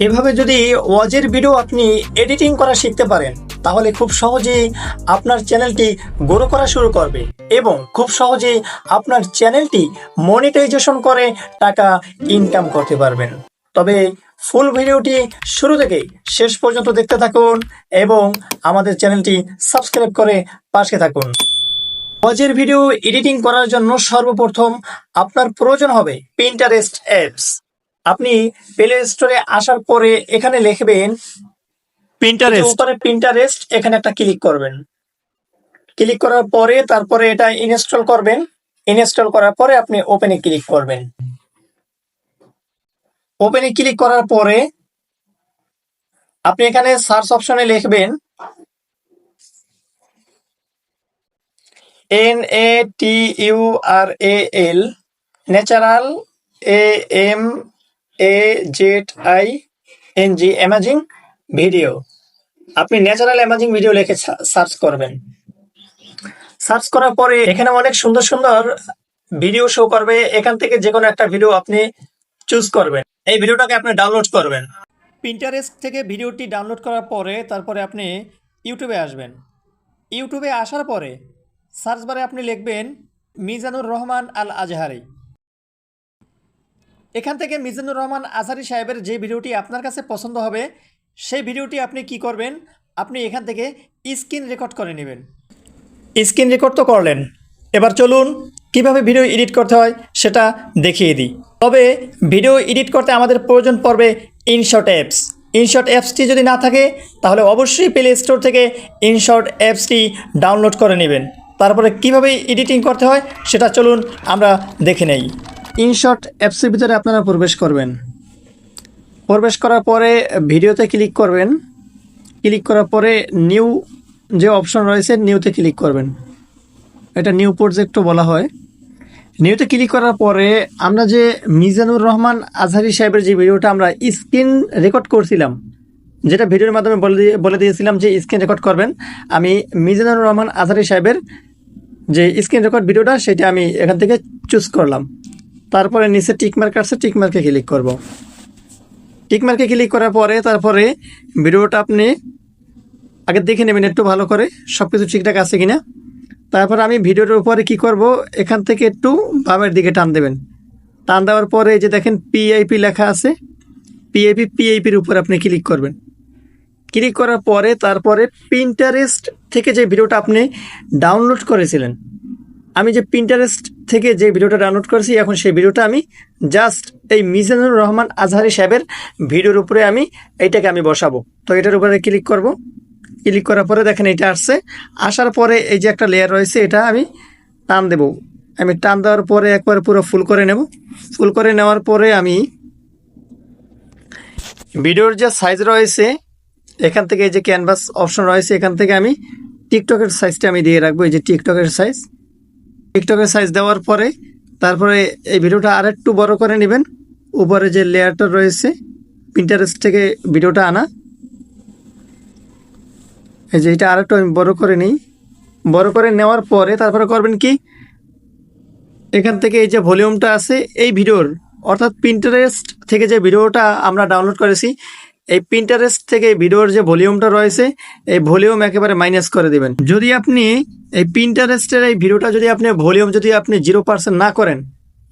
এভাবে যদি ওয়াজের ভিডিও আপনি এডিটিং করা শিখতে পারেন, তাহলে খুব সহজেই আপনার চ্যানেলটি গ্রো করা শুরু করবে এবং খুব সহজেই আপনার চ্যানেলটি মনিটাইজেশন করে টাকা ইনকাম করতে পারবেন। তবে ফুল ভিডিওটি শুরু থেকে শেষ পর্যন্ত দেখতে থাকুন এবং আমাদের চ্যানেলটি সাবস্ক্রাইব করে পাশে থাকুন। ওয়াজের ভিডিও এডিটিং করার জন্য সর্বপ্রথম আপনার প্রয়োজন হবে পিন্টারেস্ট অ্যাপস আপনি প্লে স্টোরে আসার পরে এখানে লিখবেন পিন্টারেস্ট উপরে পিন্টারেস্ট এখানে একটা ক্লিক করবেন। ক্লিক করার পরে তারপরে এটা ইনস্টল করবেন। ইনস্টল করার পরে আপনি ওপেনে ক্লিক করবেন। ওপেনে ক্লিক করার পরে আপনি এখানে সার্চ অপশনে লিখবেন N A T U R A L natural A M A Z I N G amazing video আপনি ন্যাচারাল অ্যামাজিং ভিডিও লিখে সার্চ করবেন। সার্চ করার পরে এখানে অনেক সুন্দর সুন্দর ভিডিও শো করবে। এখান থেকে যে কোনো একটা ভিডিও আপনি চুজ করবেন। এই ভিডিওটাকে আপনি ডাউনলোড করবেন। পিন্টারেস্ট থেকে ভিডিওটি ডাউনলোড করার পরে তারপরে আপনি ইউটিউবে আসবেন। ইউটিউবে আসার পরে সার্চ বারে আপনি লিখবেন, মিজানুর রহমান আল আজহারি এখান থেকে মিজানুর রহমান আজহারি সাহেবের যে ভিডিওটি আপনার কাছে পছন্দ হবে, সেই ভিডিওটি আপনি কি করবেন? আপনি এখান থেকে স্ক্রিন রেকর্ড করে নেবেন। স্ক্রিন রেকর্ড তো করলেন। এবার চলুন কীভাবে ভিডিও এডিট করতে হয় সেটা দেখিয়ে দিই। তবে ভিডিও এডিট করতে আমাদের প্রয়োজন পড়বে ইনশর্ট অ্যাপস ইনশর্ট অ্যাপসটি যদি না থাকে, তাহলে অবশ্যই প্লে স্টোর থেকে ইনশর্ট অ্যাপসটি ডাউনলোড করে নেবেন। তারপরে কীভাবে এডিটিং করতে হয় সেটা চলুন আমরা দেখে নেই। ইনশট অ্যাপসের ভিতরে আপনারা প্রবেশ করবেন। প্রবেশ করার পরে ভিডিওতে ক্লিক করবেন। ক্লিক করার পরে নিউ যে অপশন রয়েছে, নিউতে ক্লিক করবেন। এটা নিউ প্রজেক্টও বলা হয়। নিউতে ক্লিক করার পরে আমরা যে মিজানুর রহমান আজহারি সাহেবের যে ভিডিওটা আমরা স্ক্রিন রেকর্ড করছিলাম, যেটা ভিডিওর মাধ্যমে বলে দিয়ে বলে দিয়েছিলাম যে স্ক্রিন রেকর্ড করবেন, আমি মিজানুর রহমান আজহারি সাহেবের যে স্ক্রিন রেকর্ড ভিডিওটা, সেটা আমি এখান থেকে চুজ করলাম। তারপরে নিচে টিকমার্ক আসছে টিকমার্কে ক্লিক করব। টিকমার্কে ক্লিক করার পরে তারপরে ভিডিওটা আপনি আগে দেখে নেবেন একটু ভালো করে সব কিছু ঠিকঠাক আছে কিনা। তারপর আমি ভিডিওর উপরে কি করব, এখান থেকে একটু বামের দিকে টান দেবেন। টান দেওয়ার পরে যে দেখেন পিআইপি লেখা আছে পিআইপি পিআইপির উপর আপনি ক্লিক করবেন। ক্লিক করার পরে তারপরে প্রিন্টারেস্ট থেকে যে ভিডিওটা আপনি ডাউনলোড করেছিলেন আমি যে পিন্টারেস্ট থেকে যে ভিডিওটা ডাউনলোড করেছি, এখন সেই ভিডিওটা আমি জাস্ট এই মিজানুর রহমান আজহারি সাহেবের ভিডিওর উপরে আমি এইটাকে আমি বসাবো। তো এটার উপরে ক্লিক করব। ক্লিক করার পরে দেখেন এটা আসছে। আসার পরে এই যে একটা লেয়ার রয়েছে, এটা আমি টান দেব। আমি টান দেওয়ার পরে একবার পুরো ফুল করে নেব। ফুল করে নেওয়ার পরে আমি ভিডিওর যে সাইজ রয়েছে, এখান থেকে এই যে ক্যানভাস অপশন রয়েছে, এখান থেকে আমি টিকটকের সাইজটা আমি দিয়ে রাখব। এই যে টিকটকের সাইজ টিকটকের সাইজ দেওয়ার পরে তারপরে এই ভিডিওটা আর একটু বড় করে নেবেন। উপরে যে লেয়ারটা রয়েছে প্রিন্টারেস্ট থেকে ভিডিওটা আনা। এই যে এটা আর একটু আমি বড় করে নিই। বড় করে নেওয়ার পরে তারপরে করবেন কি? এখান থেকে এই যে ভলিউমটা আছে, এই ভিডিওর, অর্থাৎ প্রিন্টারেস্ট থেকে যে ভিডিওটা আমরা ডাউনলোড করেছি এই প্রিন্টারেস্ট থেকে ভিডিওর যে ভলিউমটা রয়েছে, এই ভলিউম একেবারে মাইনাস করে দিবেন। যদি আপনি এই প্রিন্টারেস্টের এই ভিডিওটা যদি আপনি, ভলিউম যদি আপনি জিরো পার্সেন্ট না করেন,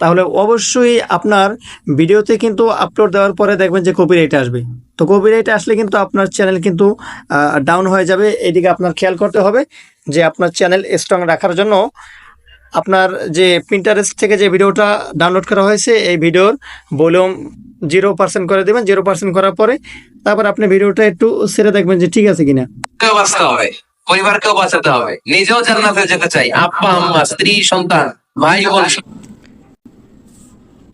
তাহলে অবশ্যই আপনার ভিডিওতে কিন্তু আপলোড দেওয়ার পরে দেখবেন যে কপিরাইট আসবে। তো কপিরাইট আসলে কিন্তু আপনার চ্যানেল কিন্তু ডাউন হয়ে যাবে। এদিকে আপনার খেয়াল করতে হবে যে আপনার চ্যানেল স্ট্রং রাখার জন্য আপনার যে প্রিন্টারেস্ট থেকে যে ভিডিওটা ডাউনলোড করা হয়েছে, এই ভিডিওর ভলিউম জিরো পার্সেন্ট করে দেবেন জিরো পার্সেন্ট করার পরে তারপর আপনি ভিডিওটা একটু সেরে দেখবেন যে ঠিক আছে কিনা। বাঁচতে হবে পরিবারকেও বাঁচাতে হবে নিজেও জান্নাতে যেতে চাই আব্বা আম্মা স্ত্রী সন্তান ভাই বোন।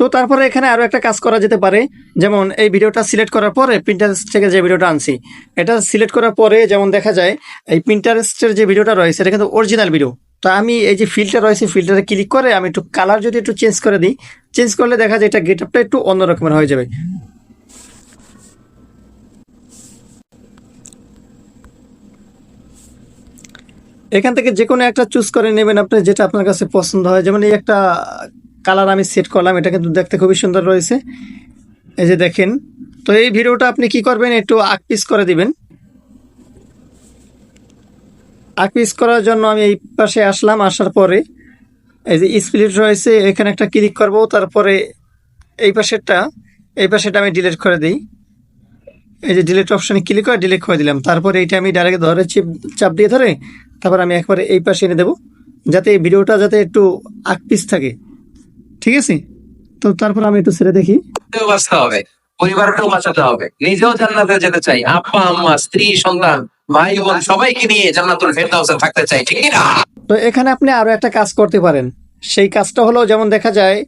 তো তারপরে এখানে আরও একটা কাজ করা যেতে পারে যেমন এই ভিডিওটা সিলেক্ট করার পরে প্রিন্টারেস্ট থেকে যে ভিডিওটা আনছি এটা সিলেক্ট করার পরে যেমন দেখা যায় এই প্রিন্টারেস্টের যে ভিডিওটা রয়েছে এটা কিন্তু অরিজিনাল ভিডিও তো আমি এই যে ফিল্টার রয়েছে ফিল্টারে ক্লিক করে আমি একটু কালার যদি একটু চেঞ্জ করে দিই চেঞ্জ করলে দেখা যায় এটা গেট আপটা একটু অন্য রকমের হয়ে যাবে। এখান থেকে যে কোনো একটা চুজ করে নেবেন আপনি, যেটা আপনার কাছে পছন্দ হয়। যেমন এই একটা কালার আমি সেট করলাম, এটা কিন্তু দেখতে খুবই সুন্দর রয়েছে। এই যে দেখেন, তো এই ভিডিওটা আপনি কি করবেন, একটু আকপিস করে দিবেন। আকপিস করার জন্য আমি এই পাশে আসলাম, আসার পরে এই যে স্প্লিট রয়েছে, এখানে একটা ক্লিক করব, তারপরে এই পাশেরটা, এই পাশেটা আমি ডিলিট করে দিই। এই যে ডিলিট অপশানে ক্লিক করে ডিলিট করে দিলাম। তারপরে এইটা আমি ডাইরেক্ট ধরে চিপ চাপ দিয়ে ধরে তারপর আমি একবারে এই পাশে এনে দেবো, যাতে এই ভিডিওটা যাতে একটু আকপিস থাকে। ঠিক আছে? তো তারপর আমি একটু ছেড়ে দেখি। বাঁচতে হবে বাঁচাতে হবে। নিজেও জান্নাতে যেতে চাই। আব্বা, আম্মা, স্ত্রী, সন্তান ভাই বোন, সবাইকে নিয়ে জান্নাতুল ফেরদাউসে থাকতে চাই, ঠিক না? তো এখানে আপনি আরও একটা কাজ করতে পারেন। সেই কাজটা হলো যেমন দেখা যায়,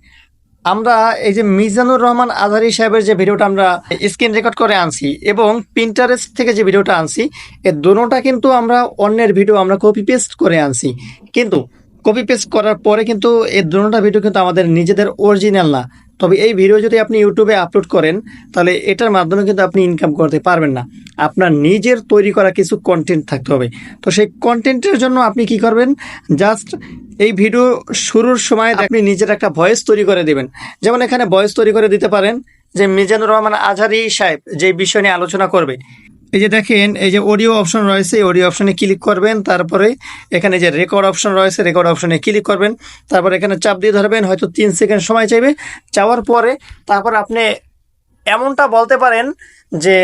আমরা এই যে মিজানুর রহমান আজহারি সাহেবের যে ভিডিওটা আমরা স্ক্রিন রেকর্ড করে আনছি এবং পিন্টারেস্ট থেকে যে ভিডিওটা আনছি এর দুটোটা কিন্তু আমরা অন্যের ভিডিও আমরা কপি পেস্ট করে আনছি। কিন্তু কপি পেস্ট করার পরে কিন্তু এই দুটোটা ভিডিও কিন্তু আমাদের নিজেদের অরিজিনাল না। তবে এই ভিডিও যদি আপনি ইউটিউবে আপলোড করেন তাহলে এটার মাধ্যমে কিন্তু আপনি ইনকাম করতে পারবেন না। আপনার নিজের তৈরি করা কিছু কন্টেন্ট থাকতে হবে। তো সেই কন্টেন্টের জন্য আপনি কি করবেন? জাস্ট এই ভিডিও শুরুর সময় আপনি নিজের একটা ভয়েস তৈরি করে দেবেন। যেমন এখানে ভয়েস তৈরি করে দিতে পারেন যে মিজানুর রহমান আজহারি সাহেব যে বিষয় নিয়ে আলোচনা করবে এই যে দেখেন, এই যে অডিও অপশন রয়েছে অডিও অপশনে ক্লিক করবেন, তারপরে এখানে যে রেকর্ড অপশন রয়েছে রেকর্ড অপশনে ক্লিক করবেন, তারপর এখানে চাপ দিয়ে ধরবেন, হয়তো তিন সেকেন্ড সময় চাইবে, চাওয়ার পরে তারপর আপনি এমনটা বলতে পারেন যে,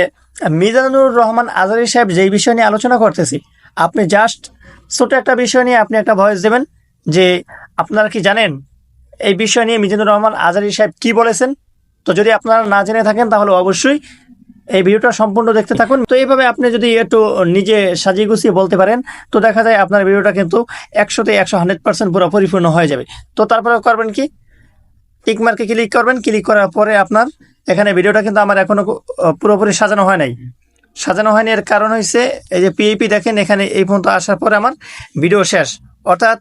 মিজানুর রহমান আজারি সাহেব যেই বিষয় নিয়ে আলোচনা করতেছি, আপনি জাস্ট ছোট একটা বিষয় নিয়ে আপনি একটা ভয়েস দেবেন যে, আপনারা কি জানেন এই বিষয় নিয়ে মিজানুর রহমান আজারি সাহেব কি বলেছেন? তো যদি আপনারা না জেনে থাকেন, তাহলে অবশ্যই এই ভিডিওটা সম্পূর্ণ দেখতে থাকুন। তো এইভাবে আপনি যদি একটু নিজে সাজিয়ে গুছিয়ে বলতে পারেন, তো দেখা যায় আপনার ভিডিওটা কিন্তু একশোতে একশো হান্ড্রেড পার্সেন্ট পুরো পরিপূর্ণ হয়ে যাবে। তো তারপরে করবেন কি? টিক মার্কে ক্লিক করবেন। ক্লিক করার পরে আপনার এখানে ভিডিওটা কিন্তু আমার এখনও কো- পুরোপুরি সাজানো হয় নাই। সাজানো হয়নি এর কারণ হয়েছে এই যে পিএপি দেখেন, এখানে এই পর্যন্ত আসার পরে আমার ভিডিও শেষ। অর্থাৎ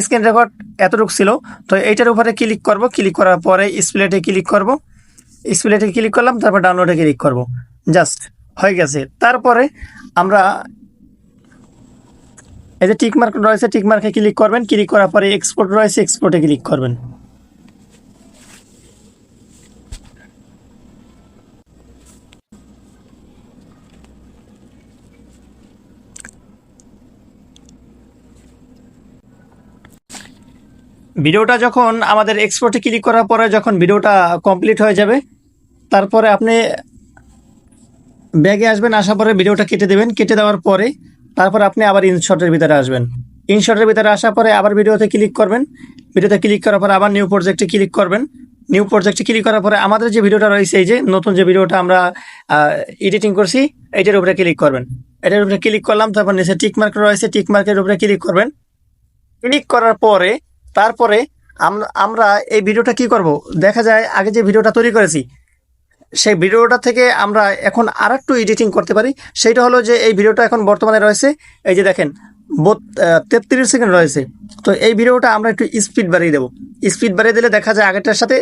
স্ক্রিন রেকর্ড এতটুকু ছিল, তো এইটার উপরে ক্লিক করব। ক্লিক করার পরে স্প্লেটে ক্লিক করব। স্প্লেটে ক্লিক করলাম, তারপর ডাউনলোডে ক্লিক করব। জাস্ট হয়ে গেছে। তারপরে আমরা এই যে টিকমার্ক রয়েছে টিকমার্কে ক্লিক করবেন। ক্লিক করার পরে এক্সপোর্ট রয়েছে এক্সপোর্টে ক্লিক করবেন। ভিডিওটা যখন আমাদের এক্সপোর্টে ক্লিক করার পরে যখন ভিডিওটা কমপ্লিট হয়ে যাবে, তারপরে আপনি ব্যাগে আসবেন, আসার পরে ভিডিওটা কেটে দেবেন। কেটে দেওয়ার পরে তারপর আপনি আবার ইনশটের ভিতরে আসবেন। ইনশটের ভিতরে আসার পরে আবার ভিডিওতে ক্লিক করবেন। ভিডিওতে ক্লিক করার পরে আবার নিউ প্রজেক্টে ক্লিক করবেন। নিউ প্রজেক্টে ক্লিক করার পরে আমাদের যে ভিডিওটা রয়েছে, এই যে নতুন যে ভিডিওটা আমরা এডিটিং করছি এইটার উপরে ক্লিক করবেন। এটার উপরে ক্লিক করলাম, তারপর নিচে টিক মার্ক রয়েছে টিক মার্কের উপরে ক্লিক করবেন। ক্লিক করার পরে তারপরে আমরা এই ভিডিওটা কি করব? দেখা যায় আগে যে ভিডিওটা তৈরি করেছি, সেই ভিডিওটা থেকে আমরা এখন আর একটু এডিটিং করতে পারি। সেইটা হলো যে এই ভিডিওটা এখন বর্তমানে রয়েছে, এই যে দেখেন তেত্রিশ সেকেন্ড রয়েছে। তো এই ভিডিওটা আমরা একটু স্পিড বাড়িয়ে দেবো। স্পিড বাড়িয়ে দিলে দেখা যায় আগেরটার সাথে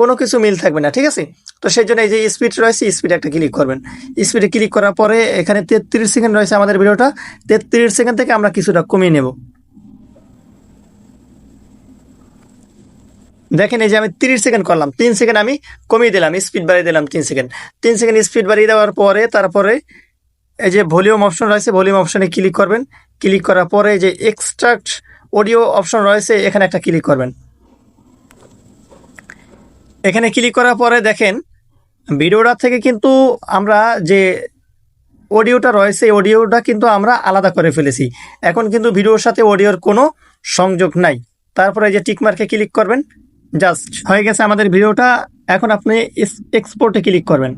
কোনো কিছু মিল থাকবে না, ঠিক আছে? তো সেই জন্য এই যে স্পিড রয়েছে স্পিড একটা ক্লিক করবেন। স্পিডে ক্লিক করার পরে এখানে তেত্রিশ সেকেন্ড রয়েছে আমাদের ভিডিওটা। তেত্রিশ সেকেন্ড থেকে আমরা কিছুটা কমিয়ে নেব। দেখেন এই যে আমি তিরিশ সেকেন্ড করলাম, তিন সেকেন্ড আমি কমিয়ে দিলাম স্পিড বাড়িয়ে দিলাম তিন সেকেন্ড। তিন সেকেন্ড স্পিড বাড়িয়ে দেওয়ার পরে, তারপরে এই যে ভলিউম অপশন রয়েছে ভলিউম অপশনে ক্লিক করবেন। ক্লিক করার পরে যে এক্সট্রাক্ট অডিও অপশন রয়েছে, এখানে একটা ক্লিক করবেন। এখানে ক্লিক করার পরে দেখেন, ভিডিওটা থেকে কিন্তু আমরা যে অডিওটা রয়েছে অডিওটা কিন্তু আমরা আলাদা করে ফেলেছি। এখন কিন্তু ভিডিওর সাথে অডিওর কোনো সংযোগ নাই। তারপরে যে টিকমার্কে ক্লিক করবেন। জাস্ট হয়ে গেছে আমাদের ভিডিওটা। এখন আপনি এক্সপোর্টে ক্লিক করবেন।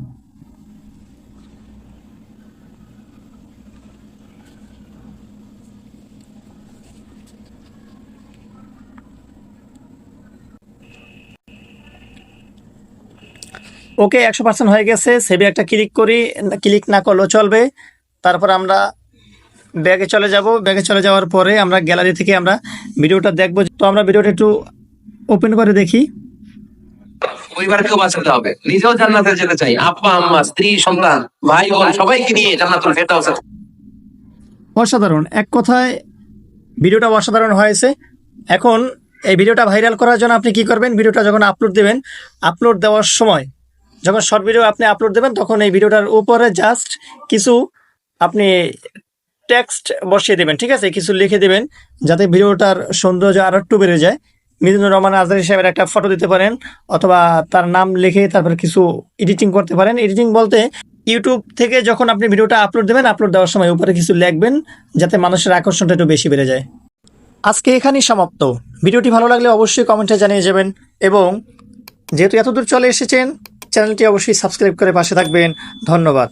ওকে, একশো পার্সেন্ট হয়ে গেছে। সেভে একটা ক্লিক করি। ক্লিক না করলেও চলবে। তারপর আমরা ব্যাগে চলে যাব। ব্যাগে চলে যাওয়ার পরে আমরা গ্যালারি থেকে আমরা ভিডিওটা দেখব। তো আমরা ভিডিওটা একটু ওপেন করে দেখি। পরিবারকেও বাঁচাতে হবে। নিজেও জান্নাতে যেতে চাই। আব্বা আম্মা স্ত্রী সন্তান ভাই বোন সবাইকে নিয়ে জান্নাতুল ফেরদাউসে অসাধারণ। এক কথায় ভিডিওটা অসাধারণ হয়েছে। এখন এই ভিডিওটা ভাইরাল করার জন্য আপনি কি করবেন? ভিডিওটা যখন আপলোড দেবেন আপলোড দেওয়ার সময় যখন শর্ট ভিডিও আপনি আপলোড দেবেন তখন এই ভিডিওটার উপরে জাস্ট কিছু আপনি টেক্সট বসিয়ে দেবেন ঠিক আছে? কিছু লিখে দেবেন যাতে ভিডিওটার সৌন্দর্য আরও একটু বেড়ে যায়। মিজানুর রহমান আজহারি সাহেবের একটা ফটো দিতে পারেন, অথবা তার নাম লিখে তারপর কিছু এডিটিং করতে পারেন। এডিটিং বলতে ইউটিউব থেকে যখন আপনি ভিডিওটা আপলোড দেবেন আপলোড দেওয়ার সময় উপরে কিছু লিখবেন, যাতে মানুষের আকর্ষণটা একটু বেশি বেড়ে যায়। আজকে এখানেই সমাপ্ত। ভিডিওটি ভালো লাগলে অবশ্যই কমেন্টে জানিয়ে যাবেন এবং যেহেতু এতদূর চলে এসেছেন, চ্যানেলটি অবশ্যই সাবস্ক্রাইব করে পাশে থাকবেন। ধন্যবাদ।